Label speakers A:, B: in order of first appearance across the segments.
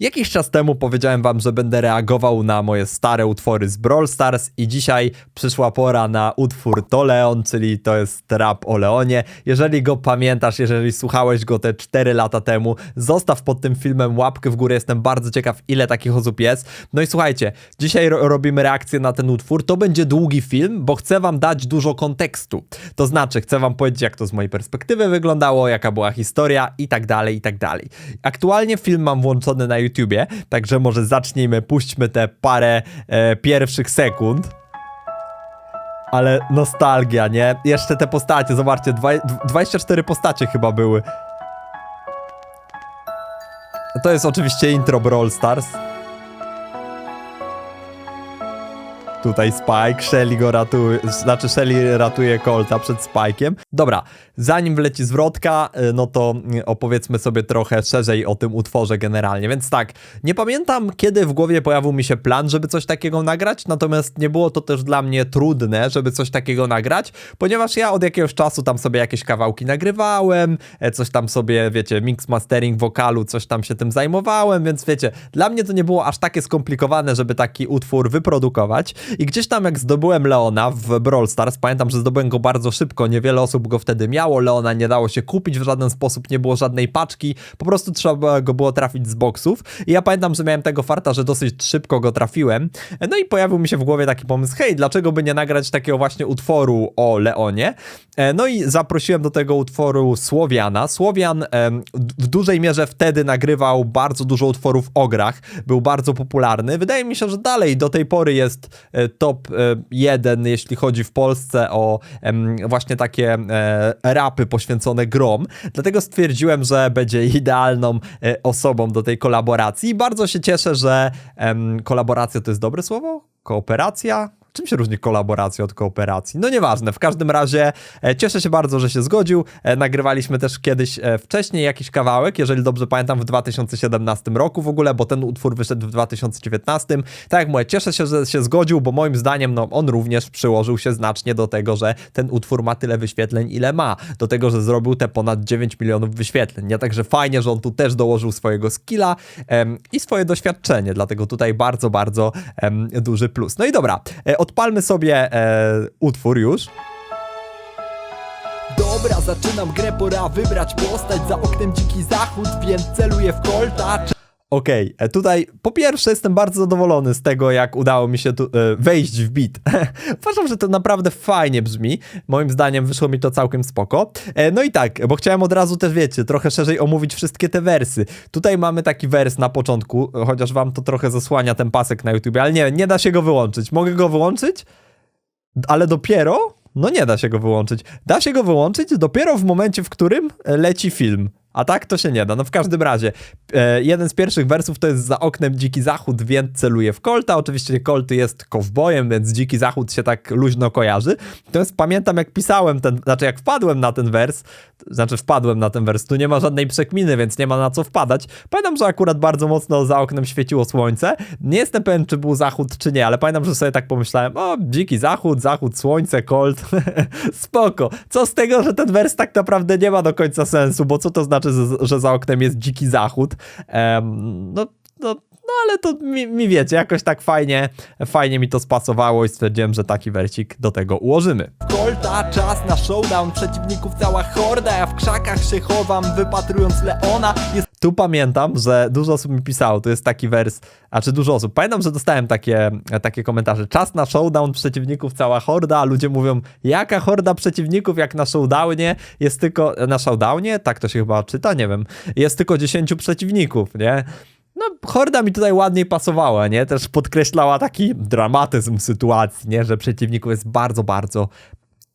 A: Jakiś czas temu powiedziałem wam, że będę reagował na moje stare utwory z Brawl Stars i dzisiaj przyszła pora na utwór To Leon, czyli to jest rap o Leonie. Jeżeli go pamiętasz, jeżeli słuchałeś go te 4 lata temu, zostaw pod tym filmem łapkę w górę, jestem bardzo ciekaw ile takich osób jest. No i słuchajcie, dzisiaj ro robimy reakcję na ten utwór, to będzie długi film, bo chcę wam dać dużo kontekstu. To znaczy, chcę wam powiedzieć jak to z mojej perspektywy wyglądało, jaka była historia i tak dalej, i tak dalej. Aktualnie film mam włączony na YouTubie, także może zacznijmy, puśćmy te parę e, pierwszych sekund. Ale nostalgia, nie? Jeszcze te postacie, zobaczcie, dwa, 24 postacie chyba były. To jest oczywiście intro Brawl Stars. Tutaj Spike, Shelly go ratuje, znaczy Shelly ratuje Colta przed Spike'iem. Dobra, zanim wleci zwrotka, y, no to y, opowiedzmy sobie trochę szerzej o tym utworze generalnie. Więc tak, nie pamiętam kiedy w głowie pojawił mi się plan, żeby coś takiego nagrać, natomiast nie było to też dla mnie trudne, żeby coś takiego nagrać, ponieważ ja od jakiegoś czasu tam sobie jakieś kawałki nagrywałem, e, coś tam sobie, wiecie, mix mastering wokalu, coś tam się tym zajmowałem, więc wiecie, dla mnie to nie było aż takie skomplikowane, żeby taki utwór wyprodukować. I gdzieś tam jak zdobyłem Leona w Brawl Stars, pamiętam, że zdobyłem go bardzo szybko, niewiele osób go wtedy miało, Leona nie dało się kupić w żaden sposób, nie było żadnej paczki, po prostu trzeba go było trafić z boksów. I ja pamiętam, że miałem tego farta, że dosyć szybko go trafiłem. No i pojawił mi się w głowie taki pomysł, hej, dlaczego by nie nagrać takiego właśnie utworu o Leonie? E, No i zaprosiłem do tego utworu Słowiana. Słowian w dużej mierze wtedy nagrywał bardzo dużo utworów o grach, był bardzo popularny. Wydaje mi się, że dalej do tej pory jest e, top e, jeden, jeśli chodzi w Polsce o właśnie takie e, rapy poświęcone grom. Dlatego stwierdziłem, że będzie idealną e, osobą do tej kolaboracji. I bardzo się cieszę, że kolaboracja to jest dobre słowo? Kooperacja? Czym się różni kolaboracja od kooperacji? No nieważne, w każdym razie e, cieszę się bardzo, że się zgodził. E, nagrywaliśmy też kiedyś e, wcześniej jakiś kawałek, jeżeli dobrze pamiętam, w 2017 roku w ogóle, bo ten utwór wyszedł w 2019. Tak jak mówię, cieszę się, że się zgodził, bo moim zdaniem no, on również przyłożył się znacznie do tego, że ten utwór ma tyle wyświetleń, ile ma. Do tego, że zrobił te ponad 9 milionów wyświetleń. Nie? Także fajnie, że on tu też dołożył swojego skilla em, i swoje doświadczenie, dlatego tutaj bardzo, bardzo em, duży plus. No i dobra, e, odpalmy sobie e, utwór już.
B: Dobra, zaczynam grę, pora wybrać postać Za oknem dziki zachód, więc celuję w kolta
A: Okej, e, tutaj po pierwsze jestem bardzo zadowolony z tego, jak udało mi się tu e, wejść w beat. Uważam, że to naprawdę fajnie brzmi. Moim zdaniem wyszło mi to całkiem spoko. E, no i tak, bo chciałem od razu też, wiecie, trochę szerzej omówić wszystkie te wersy. Tutaj mamy taki wers na początku, chociaż wam to trochę zasłania ten pasek na YouTube, ale nie, nie da się go wyłączyć. Mogę go wyłączyć? Ale dopiero? No nie da się go wyłączyć. Da się go wyłączyć dopiero w momencie, w którym leci film. A tak to się nie da. No w każdym razie, e, jeden z pierwszych wersów to jest za oknem dziki zachód, więc celuje w Colta. Oczywiście Colty jest kowbojem, więc dziki zachód się tak luźno kojarzy. Natomiast pamiętam jak pisałem ten, znaczy jak wpadłem na ten wers, znaczy wpadłem na ten wers, tu nie ma żadnej przekminy, więc nie ma na co wpadać. Pamiętam, że akurat bardzo mocno za oknem świeciło słońce. Nie jestem pewien, czy był zachód, czy nie, ale pamiętam, że sobie tak pomyślałem, o, dziki zachód, zachód, słońce, Colt, spoko. Co z tego, że ten wers tak naprawdę nie ma do końca sensu, bo co to znaczy, że, że za oknem jest dziki zachód? Em, no, no, no ale to mi, mi wiecie, jakoś tak fajnie, fajnie mi to spasowało i stwierdziłem, że taki wersik do tego ułożymy.
B: Kolta, czas na showdown Przeciwników cała horda, ja w krzakach się chowam Wypatrując Leona Jest
A: Tu pamiętam, że dużo osób mi pisało, to jest taki wers, a czy dużo osób. Pamiętam, że dostałem takie, takie komentarze. Czas na showdown przeciwników, cała horda, a ludzie mówią, jaka horda przeciwników, jak na showdownie jest tylko, na showdownie, tak to się chyba czyta, nie wiem, jest tylko 10 przeciwników, nie? No, horda mi tutaj ładniej pasowała, nie? Też podkreślała taki dramatyzm sytuacji, nie? Że przeciwników jest bardzo, bardzo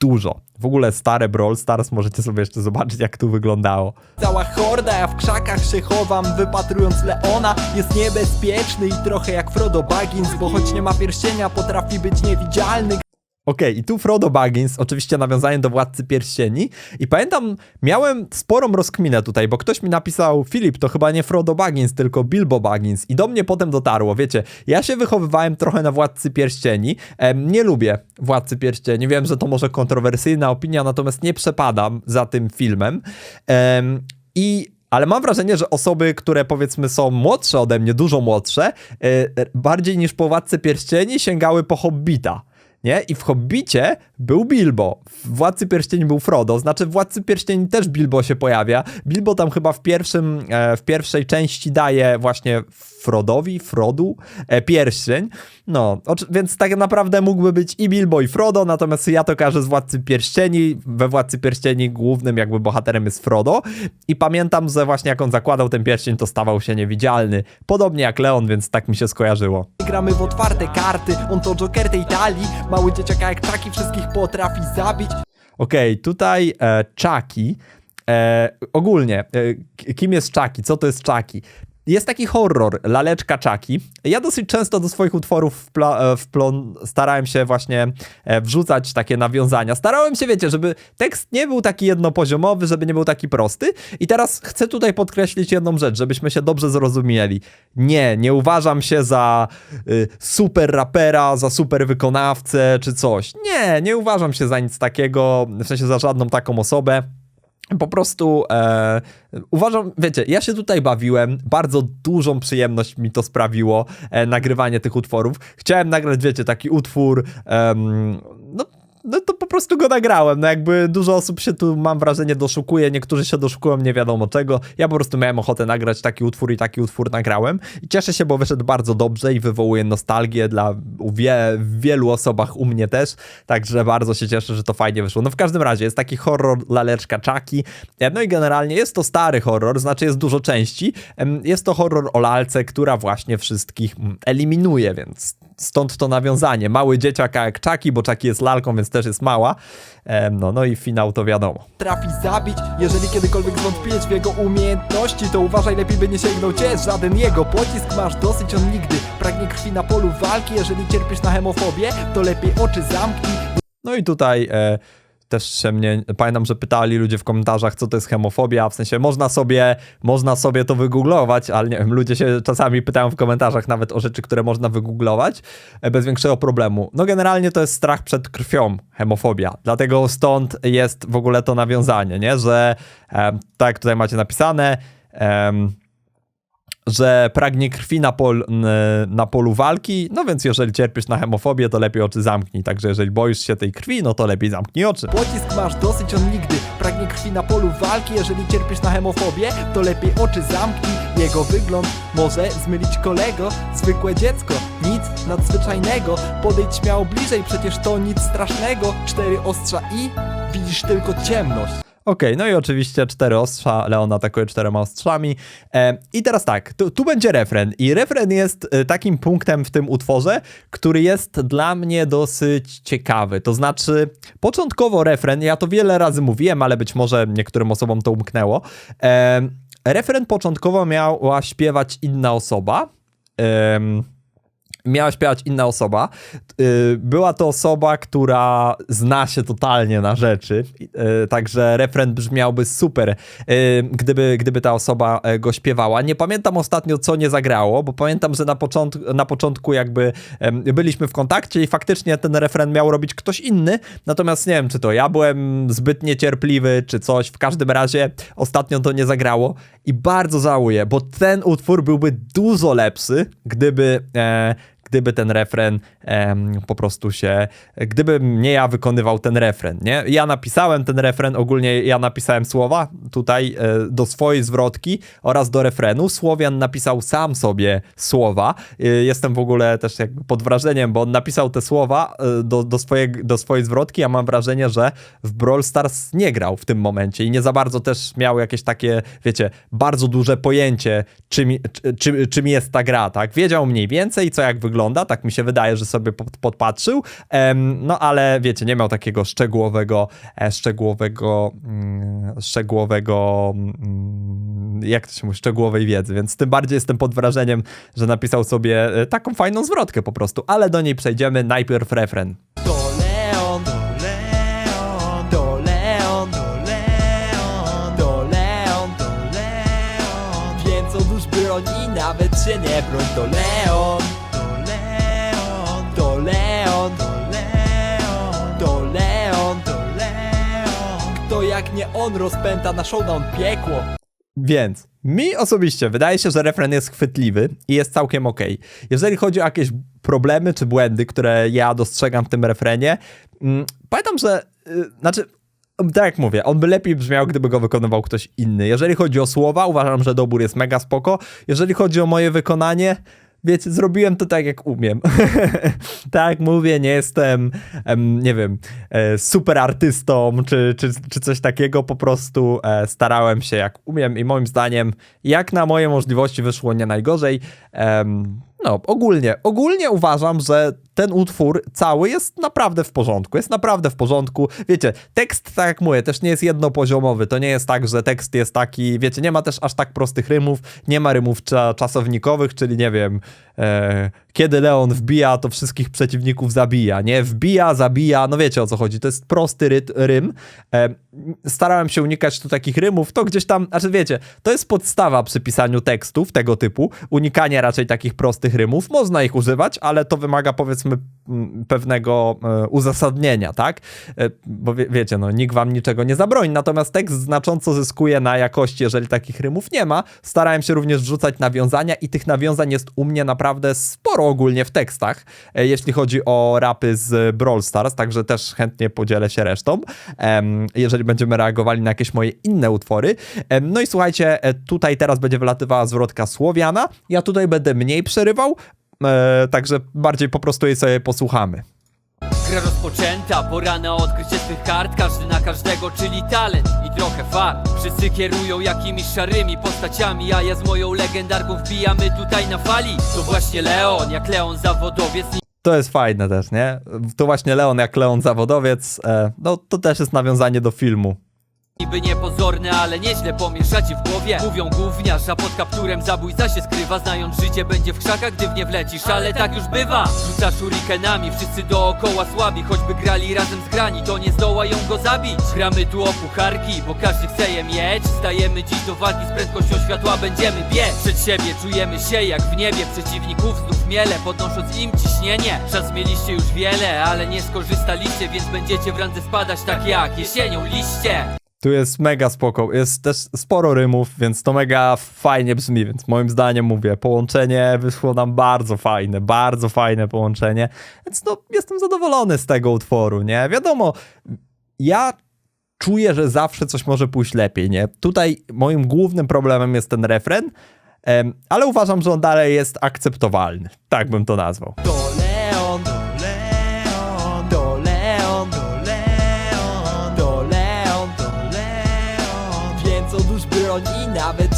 A: dużo. W ogóle stare Brawl Stars możecie sobie jeszcze zobaczyć, jak tu wyglądało.
B: cała horda, ja w krzakach się chowam Wypatrując Leona Jest niebezpieczny i trochę jak Frodo Baggins Bo choć nie ma pierścienia, potrafi być niewidzialny
A: Okej, i tu Frodo Baggins, oczywiście nawiązanie do Władcy Pierścieni. I pamiętam, miałem sporą rozkminę tutaj, bo ktoś mi napisał, Filip, to chyba nie Frodo Baggins, tylko Bilbo Baggins. I do mnie potem dotarło, wiecie, ja się wychowywałem trochę na Władcy Pierścieni. Nie lubię Władcy Pierścieni, wiem, że to może kontrowersyjna opinia, natomiast nie przepadam za tym filmem. Em, I Ale mam wrażenie, że osoby, które powiedzmy są młodsze ode mnie, dużo młodsze, y, bardziej niż po Władcy Pierścieni sięgały po Hobbita. Nie? I w Hobbicie był Bilbo. W Władcy Pierścieni był Frodo. Znaczy w Władcy Pierścieni też Bilbo się pojawia. Bilbo tam chyba w pierwszym, e, w pierwszej części daje właśnie Frodowi, Frodu, e, pierścień. No, więc tak naprawdę mógłby być i Bilbo i Frodo, natomiast ja to każę z Władcy Pierścieni. We Władcy Pierścieni głównym jakby bohaterem jest Frodo. I pamiętam, że właśnie jak on zakładał ten pierścień, to stawał się niewidzialny. Podobnie jak Leon, więc tak mi się skojarzyło.
B: Gramy w otwarte karty, on to Joker tej talii Mały dzieciak jak taki wszystkich potrafi zabić
A: Okej, tutaj e, Chucky. E, ogólnie, e, kim jest Chucky? Co to jest Chucky? Jest taki horror, laleczka Chucky. Ja dosyć często do swoich utworów wpla- e, starałem się właśnie e, wrzucać takie nawiązania. Starałem się, wiecie, żeby tekst nie był taki jednopoziomowy, żeby nie był taki prosty. I teraz chcę tutaj podkreślić jedną rzecz, żebyśmy się dobrze zrozumieli. Nie, nie uważam się za y, super rapera, za super wykonawcę czy coś. Nie, nie uważam się za nic takiego, w sensie za żadną taką osobę. Po prostu e, uważam, wiecie, ja się tutaj bawiłem, bardzo dużą przyjemność mi to sprawiło, e, nagrywanie tych utworów. Chciałem nagrać, wiecie, taki utwór, no, to po prostu go nagrałem. No jakby dużo osób się tu, mam wrażenie, doszukuje, niektórzy się doszukują nie wiadomo czego. Ja po prostu miałem ochotę nagrać taki utwór i taki utwór nagrałem. I cieszę się, bo wyszedł bardzo dobrze i wywołuje nostalgię dla wie, wielu osobach, u mnie też. Także bardzo się cieszę, że to fajnie wyszło. No w każdym razie jest taki horror laleczka Chucky. E, No i generalnie jest to stary horror, znaczy jest dużo części. Jest to horror o lalce, która właśnie wszystkich mm, eliminuje, więc stąd to nawiązanie. Mały dzieciak jak Chucky, bo Chucky jest lalką, więc też jest mała. Em, No, no i finał to wiadomo.
B: Trafi zabić, jeżeli kiedykolwiek zwątpiłeś w jego umiejętności To uważaj, lepiej by nie sięgnął cię żaden jego pocisk Masz dosyć, on nigdy pragnie krwi na polu walki Jeżeli cierpisz na hemofobię, to lepiej oczy zamknij
A: No i tutaj e, też się mnie, pamiętam, że pytali ludzie w komentarzach, co to jest hemofobia, w sensie można sobie, można sobie to wygooglować, ale nie wiem, ludzie się czasami pytają w komentarzach nawet o rzeczy, które można wygooglować e, bez większego problemu. No generalnie to jest strach przed krwią, hemofobia, dlatego stąd jest w ogóle to nawiązanie, nie, że e, tak tutaj macie napisane, em, że pragnie krwi na, pol, na polu walki, no więc jeżeli cierpisz na hemofobię, to lepiej oczy zamknij. Także jeżeli boisz się tej krwi, no to lepiej zamknij oczy.
B: Pocisk masz dosyć, on nigdy pragnie krwi na polu walki. Jeżeli cierpisz na hemofobię, to lepiej oczy zamknij. Jego wygląd może zmylić kolego. Zwykłe dziecko, nic nadzwyczajnego. Podejdź śmiało bliżej, przecież to nic strasznego. Cztery ostrza i widzisz tylko ciemność
A: Okej, no i oczywiście cztery ostrza, Leon atakuje czterema ostrzami. E, I teraz tak, tu, tu będzie refren. I refren jest e, takim punktem w tym utworze, który jest dla mnie dosyć ciekawy. To znaczy, początkowo refren, ja to wiele razy mówiłem, ale być może niektórym osobom to umknęło. E, refren początkowo miała śpiewać inna osoba. Em, miała śpiewać inna osoba. Yy, Była to osoba, która zna się totalnie na rzeczy, yy, także refren brzmiałby super, yy, gdyby, gdyby ta osoba e, go śpiewała. Nie pamiętam ostatnio, co nie zagrało, bo pamiętam, że na, początku, na początku jakby byliśmy w kontakcie i faktycznie ten refren miał robić ktoś inny, natomiast nie wiem, czy to ja byłem zbyt niecierpliwy, czy coś. W każdym razie ostatnio to nie zagrało i bardzo żałuję, bo ten utwór byłby dużo lepszy, gdyby... E, gdyby ten refren em, po prostu się, gdybym nie ja wykonywał ten refren, nie? Ja napisałem ten refren, ogólnie ja napisałem słowa tutaj e, do swojej zwrotki oraz do refrenu. Słowian napisał sam sobie słowa. E, jestem w ogóle też jakby pod wrażeniem, bo on napisał te słowa e, do, do, swojej, do swojej zwrotki, a mam wrażenie, że w Brawl Stars nie grał w tym momencie i nie za bardzo też miał jakieś takie, wiecie, bardzo duże pojęcie, czym, czy- czym, czym jest ta gra, tak? Wiedział mniej więcej, co jak wygląda, tak mi się wydaje, że sobie pod, podpatrzył, no ale wiecie, nie miał takiego szczegółowego, e, szczegółowego, mm, szczegółowego, mm, jak to się mówi, szczegółowej wiedzy, więc tym bardziej jestem pod wrażeniem, że napisał sobie e, taką fajną zwrotkę po prostu, ale do niej przejdziemy, najpierw refren.
B: Nawet się nie broń. To on rozpęta na showdown piekło.
A: Więc mi osobiście wydaje się, że refren jest chwytliwy i jest całkiem okej. Jeżeli chodzi o jakieś problemy czy błędy, które ja dostrzegam w tym refrenie, mm, pamiętam, że y, znaczy. Tak jak mówię, on by lepiej brzmiał, gdyby go wykonywał ktoś inny. Jeżeli chodzi o słowa, uważam, że dobór jest mega spoko. Jeżeli chodzi o moje wykonanie, wiecie, zrobiłem to tak jak umiem. tak mówię, nie jestem, em, nie wiem, e, super artystą czy, czy, czy coś takiego. Po prostu e, starałem się jak umiem i moim zdaniem, jak na moje możliwości wyszło nie najgorzej. No, ogólnie, ogólnie uważam, że ten utwór cały jest naprawdę w porządku. Jest naprawdę w porządku. Wiecie, tekst, tak jak mówię, też nie jest jednopoziomowy. To nie jest tak, że tekst jest taki, wiecie, nie ma też aż tak prostych rymów, nie ma rymów cza czasownikowych, czyli nie wiem, e, kiedy Leon wbija, to wszystkich przeciwników zabija, nie? Wbija, zabija, no wiecie o co chodzi. To jest prosty ryt, rym. E, starałem się unikać tu takich rymów, to gdzieś tam, znaczy wiecie, to jest podstawa przy pisaniu tekstów tego typu, unikanie raczej takich prostych rymów. Można ich używać, ale to wymaga powiedzmy pewnego e, uzasadnienia, tak? E, bo wie, wiecie, no nikt wam niczego nie zabroni, natomiast tekst znacząco zyskuje na jakości, jeżeli takich rymów nie ma. Starałem się również wrzucać nawiązania i tych nawiązań jest u mnie naprawdę sporo ogólnie w tekstach, e, jeśli chodzi o rapy z Brawl Stars, także też chętnie podzielę się resztą, jeżeli będziemy reagowali na jakieś moje inne utwory. No i słuchajcie, tutaj teraz będzie wylatywała zwrotka Słowiana, ja tutaj będę mniej przerywał, e, także bardziej po prostu jej sobie posłuchamy.
C: Gra rozpoczęta, pora na odkrycie swych kart Każdy na każdego, czyli talent i trochę Wszyscy kierują jakimiś szarymi postaciami A ja z moją legendarką wbijamy tutaj na fali To właśnie Leon, jak Leon zawodowiec
A: To jest fajne też, nie? To właśnie Leon jak Leon zawodowiec, e, no to też jest nawiązanie do filmu.
C: Niby niepozorne, ale nieźle pomieszacie w głowie. Mówią gówniarz, a pod kapturem zabójca się skrywa. Znając życie będzie w krzakach, gdy w nie wlecisz. Ale tak już bywa. Rzuca shurikenami, wszyscy dookoła słabi. Choćby grali razem z grani, to nie zdołają go zabić. Gramy tu o pucharki, bo każdy chce je mieć. Stajemy dziś do walki z prędkością światła Będziemy biec. Przed siebie, czujemy się jak w niebie. Przeciwników znów miele, podnosząc im ciśnienie. Czas mieliście już wiele, ale nie skorzystaliście Więc będziecie w randze spadać tak jak jesienią liście
A: Tu jest mega spoko, jest też sporo rymów, więc to mega fajnie brzmi, więc moim zdaniem mówię, połączenie wyszło nam bardzo fajne, bardzo fajne połączenie, więc no jestem zadowolony z tego utworu, nie? Wiadomo, ja czuję, że zawsze coś może pójść lepiej, nie? Tutaj moim głównym problemem jest ten refren, ale uważam, że on dalej jest akceptowalny, tak bym to nazwał.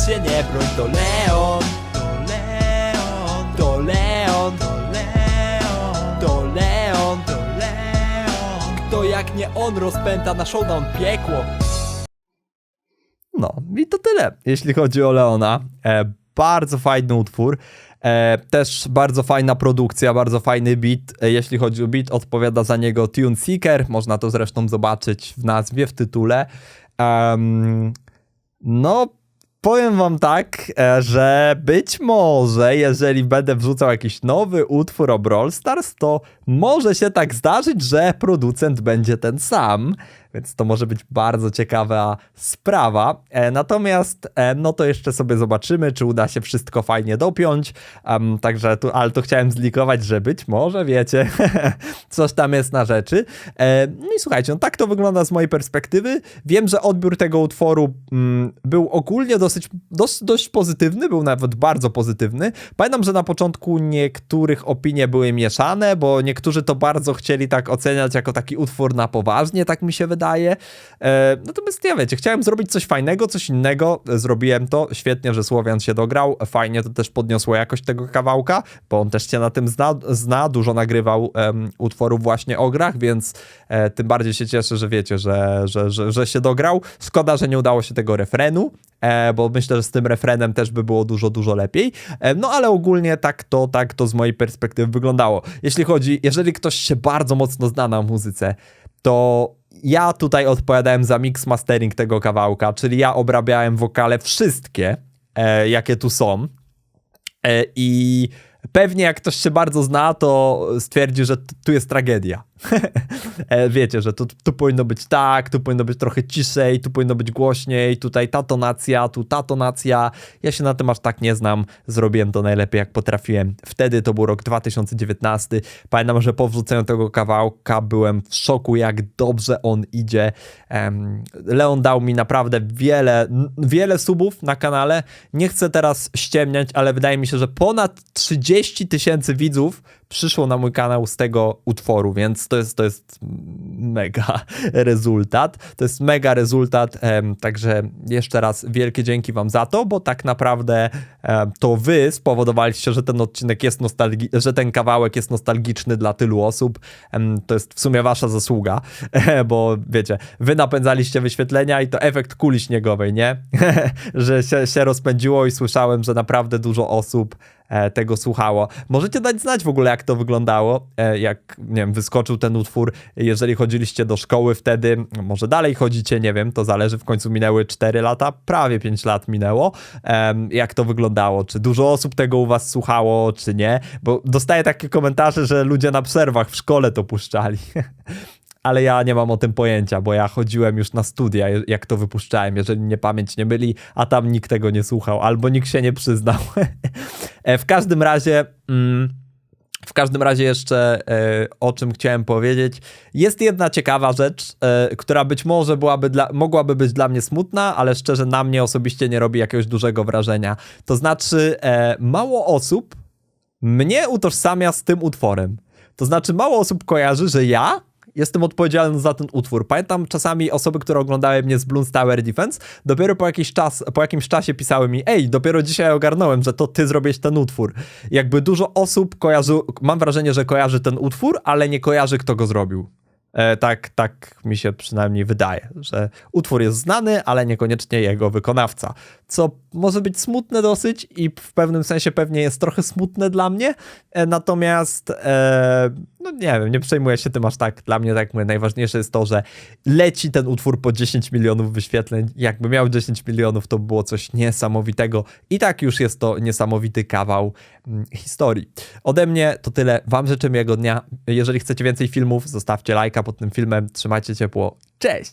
B: Się nie broń. To Leon, to Leon, to Leon, to Leon, to Leon, to Leon. Kto jak nie on rozpęta na showdown piekło.
A: No i to tyle, jeśli chodzi o Leona. E, bardzo fajny utwór. E, też bardzo fajna produkcja, bardzo fajny beat. E, jeśli chodzi o beat, odpowiada za niego Tune Seeker. Można to zresztą zobaczyć w nazwie, w tytule. Em, no, powiem wam tak, e, że być może, jeżeli będę wrzucał jakiś nowy utwór o Brawl Stars, to może się tak zdarzyć, że producent będzie ten sam. Więc to może być bardzo ciekawa sprawa. E, natomiast, e, no to jeszcze sobie zobaczymy, czy uda się wszystko fajnie dopiąć. Em, także tu, ale to chciałem zlikować, że być może, wiecie, coś tam jest na rzeczy. E, no i słuchajcie, no tak to wygląda z mojej perspektywy. Wiem, że odbiór tego utworu mm, był ogólnie dosyć, dość, dość pozytywny, był nawet bardzo pozytywny. Pamiętam, że na początku niektórych opinie były mieszane, bo niektórzy to bardzo chcieli tak oceniać jako taki utwór na poważnie, tak mi się wydaje. E, natomiast ja wiecie, chciałem zrobić coś fajnego, coś innego, zrobiłem to, świetnie, że Słowian się dograł, fajnie to też podniosło jakość tego kawałka, bo on też się na tym zna, zna dużo nagrywał utworów właśnie o grach, więc e, tym bardziej się cieszę, że wiecie, że, że, że, że się dograł. Szkoda, że nie udało się tego refrenu, bo myślę, że z tym refrenem też by było dużo, dużo lepiej. E, no ale ogólnie tak to, tak to z mojej perspektywy wyglądało. Jeśli chodzi, jeżeli ktoś się bardzo mocno zna na muzyce, to ja tutaj odpowiadałem za mix mastering tego kawałka, czyli ja obrabiałem wokale wszystkie, e, jakie tu są. E, I pewnie jak ktoś się bardzo zna, to stwierdzi, że tu jest tragedia. E, Wiecie, że tu, tu powinno być tak, tu powinno być trochę ciszej, tu powinno być głośniej, tutaj ta tonacja, tu ta tonacja. Ja się na tym aż tak nie znam. Zrobiłem to najlepiej jak potrafiłem. Wtedy to był rok 2019. Pamiętam, że po wrzuceniu tego kawałka byłem w szoku, jak dobrze on idzie. Leon dał mi naprawdę wiele, wiele subów na kanale. Nie chcę teraz ściemniać, ale wydaje mi się, że ponad 30 tysięcy widzów przyszło na mój kanał z tego utworu, więc to jest, to jest mega rezultat. To jest mega rezultat, także jeszcze raz wielkie dzięki wam za to, bo tak naprawdę to wy spowodowaliście, że ten odcinek jest nostalgi- że ten kawałek jest nostalgiczny dla tylu osób. To jest w sumie wasza zasługa, bo wiecie, wy napędzaliście wyświetlenia i to efekt kuli śniegowej, nie? że się, się rozpędziło i słyszałem, że naprawdę dużo osób tego słuchało. Możecie dać znać w ogóle, jak to wyglądało, e, jak, nie wiem, wyskoczył ten utwór, jeżeli chodziliście do szkoły wtedy, może dalej chodzicie, nie wiem, to zależy, w końcu minęły 4 lata, prawie 5 lat minęło, jak to wyglądało, czy dużo osób tego u was słuchało, czy nie, bo dostaję takie komentarze, że ludzie na przerwach w szkole to puszczali. ale ja nie mam o tym pojęcia, bo ja chodziłem już na studia, jak to wypuszczałem, jeżeli mnie pamięć nie myli, a tam nikt tego nie słuchał, albo nikt się nie przyznał. E, w każdym razie... Mm, w każdym razie jeszcze e, o czym chciałem powiedzieć. Jest jedna ciekawa rzecz, e, która być może byłaby dla, mogłaby być dla mnie smutna, ale szczerze na mnie osobiście nie robi jakiegoś dużego wrażenia. To znaczy mało osób mnie utożsamia z tym utworem. To znaczy, mało osób kojarzy, że ja jestem odpowiedzialny za ten utwór. Pamiętam czasami osoby, które oglądały mnie z Bloons Tower Defense, dopiero po, jakiś czas, po jakimś czasie pisały mi, ej, dopiero dzisiaj ogarnąłem, że to ty zrobiłeś ten utwór. Jakby dużo osób kojarzy, mam wrażenie, że kojarzy ten utwór, ale nie kojarzy, kto go zrobił. E, tak, tak mi się przynajmniej wydaje, że utwór jest znany, ale niekoniecznie jego wykonawca. Co może być smutne dosyć i w pewnym sensie pewnie jest trochę smutne dla mnie, e, natomiast e, no nie wiem, nie przejmuję się tym aż tak. Dla mnie, tak mówię, najważniejsze jest to, że leci ten utwór po 10 milionów wyświetleń. Jakby miał 10 milionów, to by było coś niesamowitego. I tak już jest to niesamowity kawał mm, historii. Ode mnie to tyle. Wam życzę miłego dnia. Jeżeli chcecie więcej filmów, zostawcie lajka pod tym filmem. Trzymajcie ciepło. Cześć!